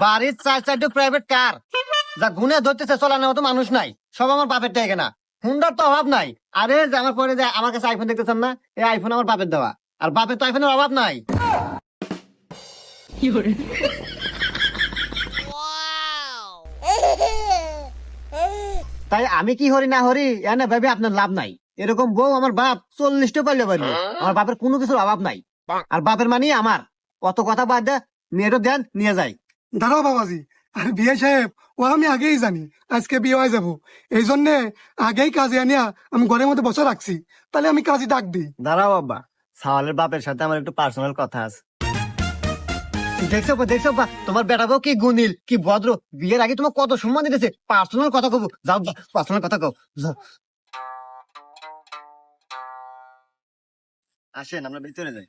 বাড়ির চার চারটে প্রাইভেট কার যা গুনে ধরতেছে চলানোর মতো মানুষ নাই। সব আমার বাপের টাকা না হুন্ডার তো অভাব নাই। আরে যে আমার পরে যে আমার কাছে আইফোন দেখতেছেন না এই আইফোন আমার বাপের দেওয়া। আর বাপের তো আইফোনের অভাব নাই। তাই আমি কি হরি না হরি এনে ভাবে আপনার লাভ নাই। এরকম বউ আমার বাপ চল্লিশটা পারলে পারল আমার বাপের কোনো কিছুর অভাব নাই। আর বাপের মানে আমার। অত কথা বাদ দে মেয়েটা দেন নিয়ে যাই। দাঁড়াও বাবাজি আর বিয়ে সাহেব ও আমি আগেই জানি আজকে বিয়ে হয়ে যাব। এই জন্যে আগেই কাজে আনিয়া আমি ঘরের মধ্যে বসে রাখছি। তাহলে আমি কাজে ডাক দিই। দাঁড়াও বাবা সাওয়ালের বাপের সাথে আমার একটু পার্সোনাল কথা আছে। দেখছ বা দেখছ বা তোমার বেটা বউ কি গুনিল কি ভদ্র বিয়ের আগে তোমার কত সম্মান দিতেছে। পার্সোনাল কথা কব যাও পার্সোনাল কথা কও যাও। আসেন আমরা ভিতরে যাই।